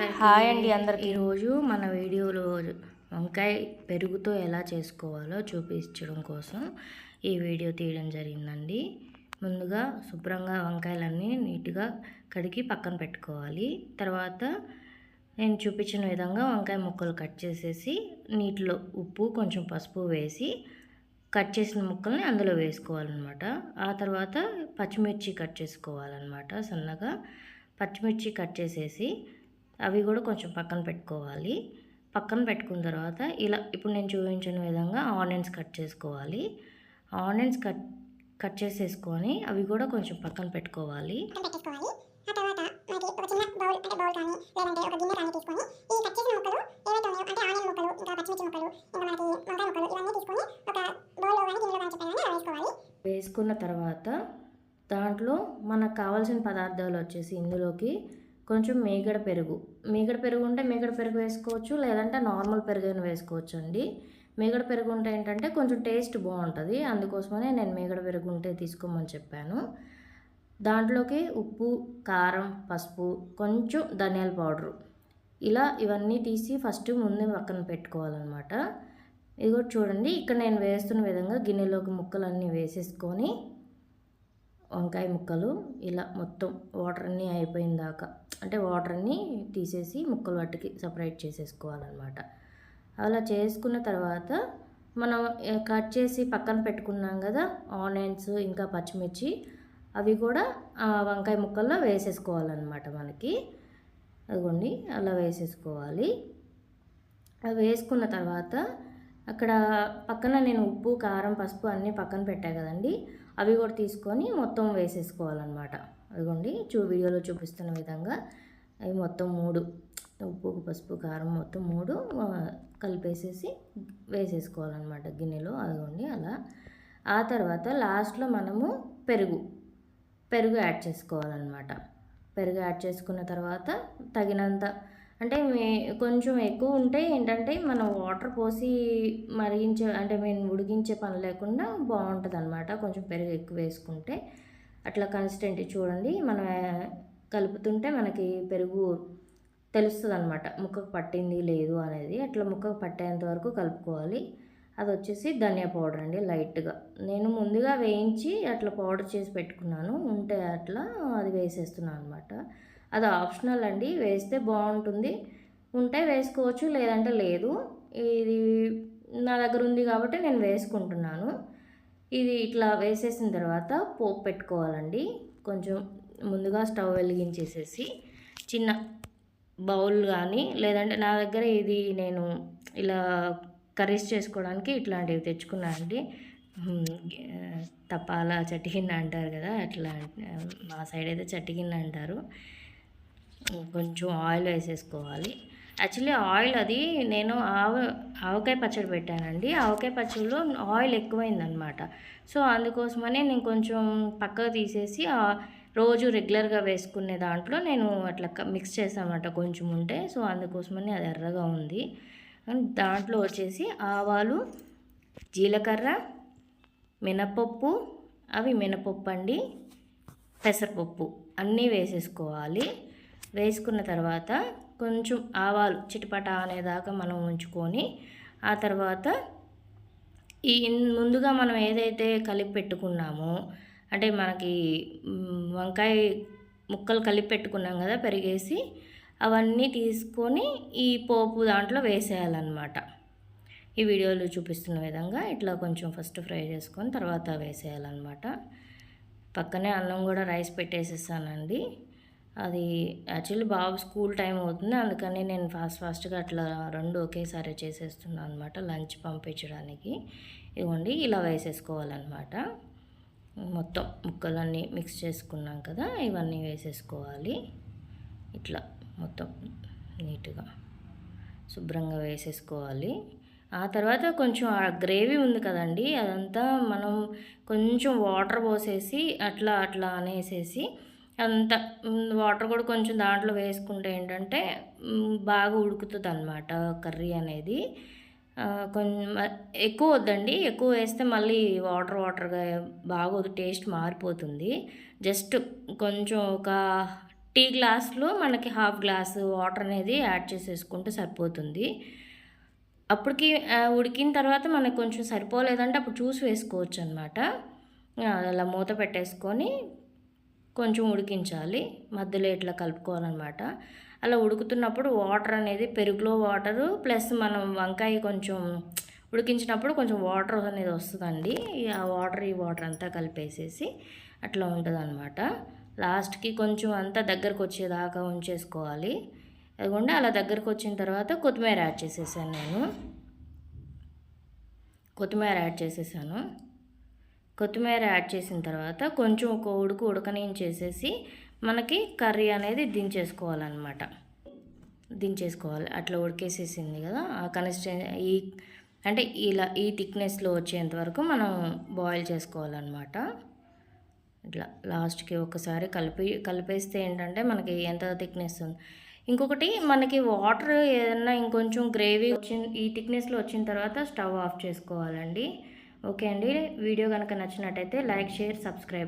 అందరికీ హాయ్ అండి అందరికీ. ఈరోజు మన వీడియోలో వంకాయ పెరుగుతో ఎలా చేసుకోవాలో చూపించడం కోసం ఈ వీడియో తీయడం జరిగిందండి. ముందుగా శుభ్రంగా వంకాయలన్నీ నీట్గా కడిగి పక్కన పెట్టుకోవాలి. తర్వాత నేను చూపించిన విధంగా వంకాయ ముక్కలు కట్ చేసేసి నీటిలో ఉప్పు కొంచెం పసుపు వేసి కట్ చేసిన ముక్కల్ని అందులో వేసుకోవాలన్నమాట. ఆ తర్వాత పచ్చిమిర్చి కట్ చేసుకోవాలన్నమాట. సన్నగా పచ్చిమిర్చి కట్ చేసేసి అవి కూడా కొంచెం పక్కన పెట్టుకోవాలి. పక్కన పెట్టుకున్న తర్వాత ఇలా ఇప్పుడు నేను చూపించిన విధంగా ఆనియన్స్ కట్ చేసుకోవాలి. ఆనియన్స్ కట్ కట్ చేసేసుకొని అవి కూడా కొంచెం పక్కన పెట్టుకోవాలి. వేసుకున్న తర్వాత దాంట్లో మనకు కావాల్సిన పదార్థాలు వచ్చేసి ఇందులోకి కొంచెం మేగడ పెరుగు. మేగడ పెరుగు ఉంటే మేగడ పెరుగు వేసుకోవచ్చు లేదంటే నార్మల్ పెరుగు అయినా వేసుకోవచ్చు అండి మేగడ పెరుగు ఉంటే ఏంటంటే కొంచెం టేస్ట్ బాగుంటుంది. అందుకోసమనే నేను మేగడ పెరుగు ఉంటే తీసుకోమని చెప్పాను. దాంట్లోకి ఉప్పు కారం పసుపు కొంచెం ధనియాల పౌడరు. ఇలా ఇవన్నీ తీసి ఫస్ట్ ముందే పక్కన పెట్టుకోవాలన్నమాట. ఇది కూడా చూడండి ఇక్కడ నేను వేస్తున్న విధంగా గిన్నెలోకి ముక్కలన్నీ వేసేసుకొని వంకాయ ముక్కలు ఇలా మొత్తం వాటర్ అన్నీ అయిపోయిన దాకా అంటే వాటర్ అన్నీ తీసేసి ముక్కలు వాటికి సపరేట్ చేసేసుకోవాలన్నమాట. అలా చేసుకున్న తర్వాత మనం కట్ చేసి పక్కన పెట్టుకున్నాం కదా ఆనియన్స్ ఇంకా పచ్చిమిర్చి అవి కూడా వంకాయ ముక్కల్లో వేసేసుకోవాలన్నమాట మనకి. అదిగోండి అలా వేసేసుకోవాలి. అవి వేసుకున్న తర్వాత అక్కడ పక్కన నేను ఉప్పు కారం పసుపు అన్నీ పక్కన పెట్టా కదండి. అవి కూడా తీసుకొని మొత్తం వేసేసుకోవాలన్నమాట. అదిగోండి చూ వీడియోలో చూపిస్తున్న విధంగా అవి మొత్తం మూడు ఉప్పు పసుపు కారం మొత్తం మూడు కలిపేసేసి వేసేసుకోవాలన్నమాట గిన్నెలో. అదిగోండి అలా. ఆ తర్వాత లాస్ట్లో మనము పెరుగు పెరుగు యాడ్ చేసుకోవాలన్నమాట. పెరుగు యాడ్ చేసుకున్న తర్వాత తగినంత అంటే మే కొంచెం ఎక్కువ ఉంటే ఏంటంటే మనం వాటర్ పోసి మరిగించే అంటే మేము ఉడికించే పని లేకుండా బాగుంటుంది అనమాట కొంచెం పెరుగు ఎక్కువ వేసుకుంటే అట్లా కన్సిస్టెంట్ చూడండి. మనం కలుపుతుంటే మనకి పెరుగు తెలుస్తుంది అనమాట ముక్కకు పట్టింది లేదు అనేది. అట్లా ముక్కకు పట్టేంత వరకు కలుపుకోవాలి. అది వచ్చేసి ధనియా పౌడర్ అండి లైట్గా. నేను ముందుగా వేయించి అట్లా పౌడర్ చేసి పెట్టుకున్నాను. ఉంటే అట్లా అది వేసేస్తున్నాను అనమాట అది ఆప్షనల్ అండి. వేస్తే బాగుంటుంది. ఉంటే వేసుకోవచ్చు లేదంటే లేదు. ఇది నా దగ్గర ఉంది కాబట్టి నేను వేసుకుంటున్నాను. ఇది ఇట్లా వేసేసిన తర్వాత పోపు పెట్టుకోవాలండి. కొంచెం ముందుగా స్టవ్ వెలిగించేసేసి చిన్న బౌల్ కానీ లేదంటే నా దగ్గర ఇది నేను ఇలా కర్రీస్ చేసుకోవడానికి ఇట్లాంటివి తెచ్చుకున్నానండి తపాలా చటికిన్న అంటారు కదా అట్లా మా సైడ్ అయితే చట్టిగిన్న అంటారు. కొంచెం ఆయిల్ వేసేసుకోవాలి. యాక్చువల్లీ ఆయిల్ అది నేను ఆవ ఆవకాయ పచ్చడి పెట్టానండి. ఆవకాయ పచ్చడిలో ఆయిల్ ఎక్కువైందనమాట. సో అందుకోసమనే నేను కొంచెం పక్కకు తీసేసి రోజు రెగ్యులర్గా వేసుకునే దాంట్లో నేను అట్లా క- మిక్స్ చేసామన్నమాట కొంచెం ఉంటే. సో అందుకోసమని అది ఎర్రగా ఉంది. దాంట్లో వచ్చేసి ఆవాలు జీలకర్ర మినపప్పు అవి మినపప్పు అండి పెసరపప్పు అన్నీ వేసేసుకోవాలి. వేసుకున్న తర్వాత కొంచెం ఆవాలు చిటపట అనేదాకా మనం ఉంచుకొని ఆ తర్వాత ఈ ముందుగా మనం ఏదైతే కలిపి పెట్టుకున్నామో అంటే మనకి వంకాయ ముక్కలు కలిపి పెట్టుకున్నాం కదా పెరిగేసి అవన్నీ తీసుకొని ఈ పోపు దాంట్లో వేసేయాలన్నమాట. ఈ వీడియోలో చూపిస్తున్న విధంగా ఇట్లా కొంచెం ఫస్ట్ ఫ్రై చేసుకొని తర్వాత వేసేయాలన్నమాట. పక్కనే అన్నం కూడా రైస్ పెట్టేసేసానండి. అది యాక్చువల్లీ బాబు స్కూల్ టైం అవుతుంది. అందుకని నేను ఫాస్ట్ ఫాస్ట్గా అట్లా రెండు ఒకేసారి చేసేస్తున్నాను అనమాట లంచ్ పంపించడానికి. ఇవ్వండి ఇలా వేసేసుకోవాలన్నమాట. మొత్తం ముక్కలన్నీ మిక్స్ చేసుకున్నాం కదా ఇవన్నీ వేసేసుకోవాలి. ఇట్లా మొత్తం నీట్గా శుభ్రంగా వేసేసుకోవాలి. ఆ తర్వాత కొంచెం ఆ గ్రేవీ ఉంది కదండి అదంతా మనం కొంచెం వాటర్ పోసేసి అట్లా అట్లా అనేసేసి అంత వాటర్ కూడా కొంచెం దాంట్లో వేసుకుంటే ఏంటంటే బాగా ఉడుకుతుంది అనమాట కర్రీ అనేది. కొంచెం ఎక్కువ వద్దండి. ఎక్కువ వేస్తే మళ్ళీ వాటర్ వాటర్గా బాగా టేస్ట్ మారిపోతుంది. జస్ట్ కొంచెం ఒక టీ గ్లాస్లో మనకి హాఫ్ గ్లాస్ వాటర్ అనేది యాడ్ చేసేసుకుంటే సరిపోతుంది. అప్పటికి ఉడికిన తర్వాత మనకు కొంచెం సరిపోలేదంటే అప్పుడు చూసి వేసుకోవచ్చు అనమాట అలా మూత పెట్టేసుకొని కొంచెం ఉడికించాలి. మధ్యలో ఇట్లా కలుపుకోవాలన్నమాట. అలా ఉడుకుతున్నప్పుడు వాటర్ అనేది పెరుగులో వాటరు ప్లస్ మనం వంకాయ కొంచెం ఉడికించినప్పుడు కొంచెం వాటర్ అనేది వస్తుందండి. ఆ వాటర్ ఈ వాటర్ అంతా కలిపేసేసి అట్లా ఉంటుంది లాస్ట్కి కొంచెం అంతా దగ్గరకు వచ్చేదాకా ఉంచేసుకోవాలి. అదిగోండి అలా దగ్గరకు వచ్చిన తర్వాత కొత్తిమీర యాడ్ చేసేసాను నేను. కొత్తిమీర యాడ్ చేసేసాను. కొత్తిమీర యాడ్ చేసిన తర్వాత కొంచెం ఒక ఉడుకు ఉడకనించేసేసి మనకి కర్రీ అనేది దించేసుకోవాలన్నమాట. దించేసుకోవాలి. అట్లా ఉడికేసేసింది కదా. ఆ కన్సిస్టెన్ ఈ అంటే ఇలా ఈ థిక్నెస్లో వచ్చేంత వరకు మనం బాయిల్ చేసుకోవాలన్నమాట. ఇట్లా లాస్ట్కి ఒకసారి కలిపి కలిపేస్తే ఏంటంటే మనకి ఎంత థిక్నెస్ ఉంది ఇంకొకటి మనకి వాటర్ ఏదన్నా ఇంకొంచెం గ్రేవీ వచ్చిన ఈ థిక్నెస్లో వచ్చిన తర్వాత స్టవ్ ఆఫ్ చేసుకోవాలండి. ఓకే అండి. వీడియో కనుక నచ్చినట్టయితే లైక్ షేర్ సబ్స్క్రైబ్